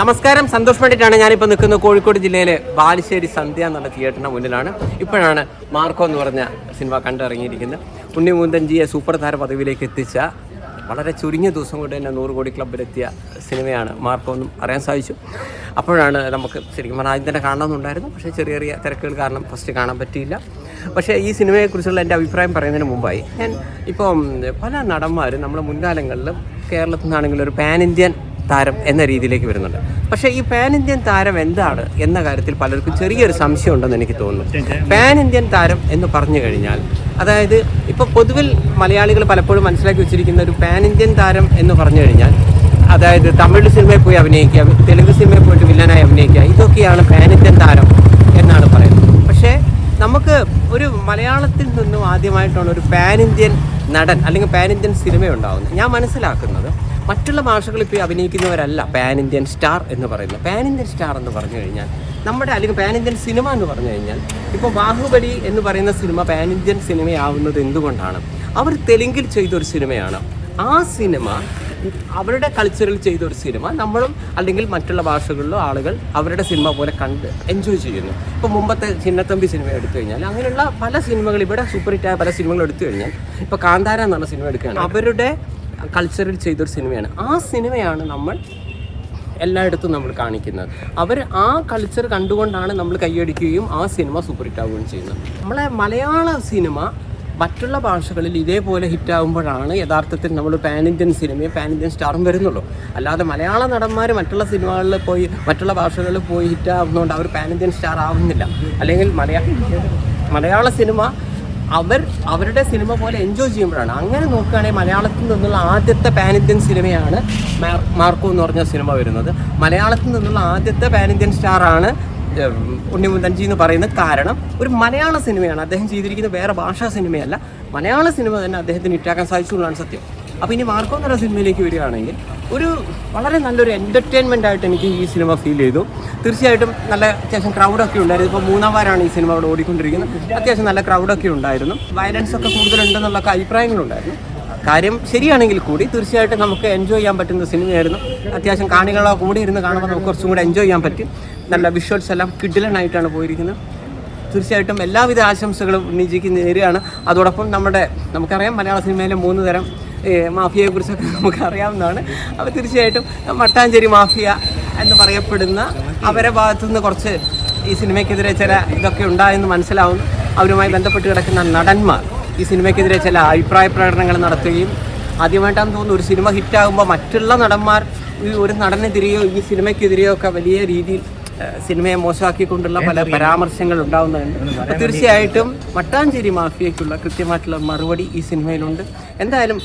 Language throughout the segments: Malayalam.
നമസ്കാരം. സന്തോഷ് പണ്ഡിറ്റാണ് ഞാനിപ്പോൾ നിൽക്കുന്നത് കോഴിക്കോട് ജില്ലയിലെ ബാലുശ്ശേരി സന്ധ്യ എന്നുള്ള തിയേറ്ററിന് മുന്നിലാണ്. ഇപ്പോഴാണ് മാർക്കോ എന്ന് പറഞ്ഞ സിനിമ കണ്ടിറങ്ങിയിരിക്കുന്നത്. ഉണ്ണി മുന്തൻജിയെ സൂപ്പർ താര പദവിയിലേക്ക് എത്തിച്ച വളരെ ചുരുങ്ങിയ ദിവസം കൊണ്ട് തന്നെ നൂറ് കോടി ക്ലബിലെത്തിയ സിനിമയാണ് മാർക്കോ എന്നും അറിയാൻ സാധിച്ചു. അപ്പോഴാണ് നമുക്ക് ശരിക്കും പറഞ്ഞാൽ ആദ്യം തന്നെ കാണണമെന്നുണ്ടായിരുന്നു. പക്ഷേ ചെറിയ ചെറിയ തിരക്കുകൾ കാരണം ഫസ്റ്റ് കാണാൻ പറ്റിയില്ല. പക്ഷേ ഈ സിനിമയെക്കുറിച്ചുള്ള എന്റെ അഭിപ്രായം പറയുന്നതിന് മുമ്പായി ഞാൻ ഇപ്പം പല നടന്മാരും നമ്മുടെ മുൻകാലങ്ങളിലും കേരളത്തിൽ നിന്നാണെങ്കിലും ഒരു പാൻ ഇന്ത്യൻ താരം എന്ന രീതിയിലേക്ക് വരുന്നുണ്ട്. പക്ഷേ ഈ പാൻ ഇന്ത്യൻ താരം എന്താണ് എന്ന കാര്യത്തിൽ പലർക്കും ചെറിയൊരു സംശയം ഉണ്ടെന്ന് എനിക്ക് തോന്നുന്നു. പാൻ ഇന്ത്യൻ താരം എന്ന് പറഞ്ഞു കഴിഞ്ഞാൽ അതായത് ഇപ്പോൾ പൊതുവിൽ മലയാളികൾ പലപ്പോഴും മനസ്സിലാക്കി വെച്ചിരിക്കുന്ന ഒരു പാൻ ഇന്ത്യൻ താരം എന്ന് പറഞ്ഞു കഴിഞ്ഞാൽ അതായത് തമിഴ് സിനിമയിൽ പോയി അഭിനയിക്കുക തെലുങ്ക് സിനിമയിൽ പോയിട്ട് വില്ലനായി അഭിനയിക്കുക ഇതൊക്കെയാണ് പാൻ ഇന്ത്യൻ താരം എന്നാണ് പറയുന്നത്. പക്ഷേ നമുക്ക് ഒരു മലയാളത്തിൽ നിന്നും ആദ്യമായിട്ടാണ് ഒരു പാൻ ഇന്ത്യൻ നടൻ അല്ലെങ്കിൽ പാൻ ഇന്ത്യൻ സിനിമ ഉണ്ടാകുന്നത് ഞാൻ മനസ്സിലാക്കുന്നത് മറ്റുള്ള ഭാഷകളിൽ ഇപ്പോൾ അഭിനയിക്കുന്നവരല്ല പാൻ ഇന്ത്യൻ സ്റ്റാർ എന്ന് പറയുന്നത്. പാൻ ഇന്ത്യൻ സ്റ്റാർ എന്ന് പറഞ്ഞു കഴിഞ്ഞാൽ നമ്മുടെ അല്ലെങ്കിൽ പാൻ ഇന്ത്യൻ സിനിമ എന്ന് പറഞ്ഞു കഴിഞ്ഞാൽ ഇപ്പോൾ ബാഹുബലി എന്ന് പറയുന്ന സിനിമ പാൻ ഇന്ത്യൻ സിനിമയാവുന്നത് എന്തുകൊണ്ടാണ്? അവർ തെലുങ്കിൽ ചെയ്തൊരു സിനിമയാണ്. ആ സിനിമ അവരുടെ കൾച്ചറിൽ ചെയ്ത ഒരു സിനിമ നമ്മളും അല്ലെങ്കിൽ മറ്റുള്ള ഭാഷകളിലോ ആളുകൾ അവരുടെ സിനിമ പോലെ കണ്ട് എൻജോയ് ചെയ്യുന്നു. ഇപ്പോൾ മുമ്പത്തെ ചിന്നത്തമ്പി സിനിമ എടുത്തു കഴിഞ്ഞാൽ അങ്ങനെയുള്ള പല സിനിമകൾ ഇവിടെ സൂപ്പർ ഹിറ്റായ പല സിനിമകൾ എടുത്തു കഴിഞ്ഞാൽ ഇപ്പോൾ കാന്താര എന്നുള്ള സിനിമ എടുക്കുകയാണ് അവരുടെ കൾച്ചറിൽ ചെയ്തൊരു സിനിമയാണ്. ആ സിനിമയാണ് നമ്മൾ എല്ലായിടത്തും നമ്മൾ കാണിക്കുന്നത്. അവർ ആ കൾച്ചർ കണ്ടുകൊണ്ടാണ് നമ്മൾ കൈയടിക്കുകയും ആ സിനിമ സൂപ്പർ ഹിറ്റ് ആവുകയും ചെയ്യുന്നത്. നമ്മളെ മലയാള സിനിമ മറ്റുള്ള ഭാഷകളിൽ ഇതേപോലെ ഹിറ്റാകുമ്പോഴാണ് യഥാർത്ഥത്തിൽ നമ്മൾ പാൻ ഇന്ത്യൻ സിനിമയും പാൻ ഇന്ത്യൻ സ്റ്റാറും വരുന്നുള്ളൂ. അല്ലാതെ മലയാള നടന്മാർ മറ്റുള്ള സിനിമകളിൽ പോയി മറ്റുള്ള ഭാഷകളിൽ പോയി ഹിറ്റാവുന്നതുകൊണ്ട് അവർ പാൻ ഇന്ത്യൻ സ്റ്റാർ ആവുന്നില്ല. അല്ലെങ്കിൽ മലയാള മലയാള സിനിമ അവർ അവരുടെ സിനിമ പോലെ എൻജോയ് ചെയ്യുമ്പോഴാണ്. അങ്ങനെ നോക്കുകയാണെങ്കിൽ മലയാളത്തിൽ നിന്നുള്ള ആദ്യത്തെ പാൻ ഇന്ത്യൻ സിനിമയാണ് മാർക്കോ എന്ന് പറഞ്ഞ സിനിമ വരുന്നത്. മലയാളത്തിൽ നിന്നുള്ള ആദ്യത്തെ പാൻ ഇന്ത്യൻ സ്റ്റാറാണ് ഉണ്ണിമുന്തൻജി എന്ന് പറയുന്നത് കാരണം ഒരു മലയാള സിനിമയാണ്. അദ്ദേഹം ചെയ്തിരിക്കുന്ന വേറെ ഭാഷാ സിനിമയല്ല. മലയാള സിനിമ തന്നെ അദ്ദേഹത്തിന് ഇറ്റാക്കാൻ സാധിച്ചു എന്നുള്ളതാണ് സത്യം. അപ്പോൾ ഇനി മാർക്കോ എന്ന് സിനിമയിലേക്ക് വരികയാണെങ്കിൽ ഒരു വളരെ നല്ലൊരു എന്റർടൈൻമെന്റ് ആയിട്ട് എനിക്ക് ഈ സിനിമ ഫീൽ ചെയ്തു. തീർച്ചയായിട്ടും നല്ല അത്യാവശ്യം ക്രൗഡൊക്കെ ഉണ്ടായിരുന്നു. ഇപ്പോൾ മൂന്നാം വാരമാണ് ഈ സിനിമ അവിടെ ഓടിക്കൊണ്ടിരിക്കുന്നത്. അത്യാവശ്യം നല്ല ക്രൗഡൊക്കെ ഉണ്ടായിരുന്നു. വയലൻസ് ഒക്കെ കൂടുതലുണ്ടെന്നുള്ള അഭിപ്രായങ്ങളുണ്ടായിരുന്നു കാര്യം ശരിയാണെങ്കിൽ കൂടി തീർച്ചയായിട്ടും നമുക്ക് എൻജോയ് ചെയ്യാൻ പറ്റുന്ന സിനിമയായിരുന്നു. അത്യാവശ്യം കാണികളോ കൂടി ഇരുന്ന് കാണുമ്പോൾ നമുക്ക് കുറച്ചും കൂടി എൻജോയ് ചെയ്യാൻ പറ്റും. നല്ല വിഷ്വൽസ് എല്ലാം കിഡിലനായിട്ടാണ് പോയിരിക്കുന്നത്. തീർച്ചയായിട്ടും എല്ലാവിധ ആശംസകളും ഉണ്ണിജിക്ക് നേരെയാണ് അതോടൊപ്പം നമ്മുടെ നമുക്കറിയാം മലയാള സിനിമയിലെ മൂന്ന് തരം മാഫിയയെക്കുറിച്ചൊക്കെ നമുക്ക് അറിയാവുന്നതാണ് അപ്പോൾ തീർച്ചയായിട്ടും മട്ടാഞ്ചേരി മാഫിയ എന്ന് പറയപ്പെടുന്ന അവരെ ഭാഗത്തു നിന്ന് കുറച്ച് ഈ സിനിമയ്ക്കെതിരെ ചില ഇതൊക്കെ ഉണ്ടായെന്ന് മനസ്സിലാവുന്നു. അവരുമായി ബന്ധപ്പെട്ട് കിടക്കുന്ന നടന്മാർ ഈ സിനിമയ്ക്കെതിരെ ചില അഭിപ്രായ പ്രകടനങ്ങൾ നടത്തുകയും ആദ്യമായിട്ടാണെന്ന് തോന്നുന്നു ഒരു സിനിമ ഹിറ്റാകുമ്പോൾ മറ്റുള്ള നടന്മാർ ഈ ഒരു നടനെതിരെയോ ഈ സിനിമയ്ക്കെതിരെയോ ഒക്കെ വലിയ രീതിയിൽ സിനിമയെ മോശമാക്കിക്കൊണ്ടുള്ള പല പരാമർശങ്ങൾ ഉണ്ടാവുന്നുണ്ട്. അപ്പോൾ തീർച്ചയായിട്ടും മട്ടാഞ്ചേരി മാഫിയയ്ക്കുള്ള കൃത്യമായിട്ടുള്ള മറുപടി ഈ സിനിമയിലുണ്ട്. എന്തായാലും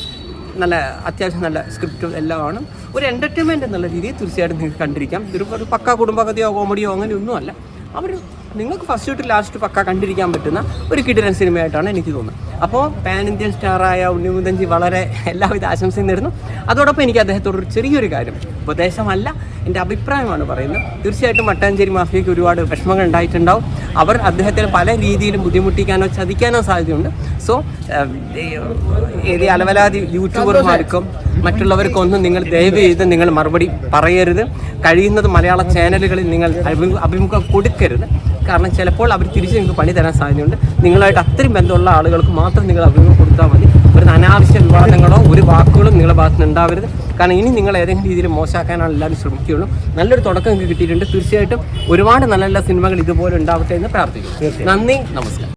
നല്ല അത്യാവശ്യം നല്ല സ്ക്രിപ്റ്റും എല്ലാം ആണ്. ഒരു എന്റർടൈൻമെന്റ് എന്നുള്ള രീതിയിൽ തീർച്ചയായിട്ടും നിങ്ങൾക്ക് കണ്ടിരിക്കാം. ഇതൊരു ഒരു പക്ക കുടുംബകഥയോ കോമഡിയോ അങ്ങനെയൊന്നുമല്ല അവർ നിങ്ങൾക്ക് ഫസ്റ്റ് ടു ലാസ്റ്റ് പക്ക കണ്ടിരിക്കാൻ പറ്റുന്ന ഒരു കിടിലൻ സിനിമയായിട്ടാണ് എനിക്ക് തോന്നുന്നത്. അപ്പോൾ പാൻ ഇന്ത്യൻ സ്റ്റാറായ ഉണ്ണിമുതഞ്ചി വളരെ എല്ലാവിധ ആശംസയും നേരുന്നു. അതോടൊപ്പം എനിക്ക് അദ്ദേഹത്തോട് ഒരു ചെറിയൊരു കാര്യം ഉപദേശമല്ല എന്റെ അഭിപ്രായമാണ് പറയുന്നത്. തീർച്ചയായിട്ടും മട്ടാഞ്ചേരി മാഫിയയ്ക്ക് ഒരുപാട് വിഷമങ്ങൾ ഉണ്ടായിട്ടുണ്ടാവും. അവർ അദ്ദേഹത്തിന് പല രീതിയിലും ബുദ്ധിമുട്ടിക്കാനോ ചതിക്കാനോ സാധ്യതയുണ്ട്. സോ ഏത് അലവലാതി യൂട്യൂബർമാർക്കും മറ്റുള്ളവർക്കും മറ്റുള്ളവർക്കൊന്നും നിങ്ങൾ ദയവ് ചെയ്ത് നിങ്ങൾ മറുപടി പറയരുത്. കഴിയുന്നത് മലയാള ചാനലുകളിൽ നിങ്ങൾ അഭിമുഖം കൊടുക്കരുത്. കാരണം ചിലപ്പോൾ അവർ തിരിച്ച് നിങ്ങൾക്ക് പണി തരാൻ സാധ്യതയുണ്ട്. നിങ്ങളായിട്ട് അത്രയും ബന്ധമുള്ള ആളുകൾക്ക് മാത്രം നിങ്ങൾ അഭിമുഖം കൊടുത്താൽ മതി. ഒരു അനാവശ്യ വിവാദങ്ങളോ ഒരു വാക്കുകളും നിങ്ങളുടെ ഭാഗത്ത് നിന്ന് ഉണ്ടാവരുത്. കാരണം ഇനി നിങ്ങൾ ഏതെങ്കിലും രീതിയിൽ മോശമാക്കാനാണ് എല്ലാവരും ശ്രമിക്കുകയുള്ളൂ. നല്ലൊരു തുടക്കം നിങ്ങൾക്ക് കിട്ടിയിട്ടുണ്ട്. തീർച്ചയായിട്ടും ഒരുപാട് നല്ല നല്ല സിനിമകൾ ഇതുപോലെ ഉണ്ടാവട്ടെ എന്ന് പ്രാർത്ഥിക്കുന്നു. നന്ദി. നമസ്കാരം.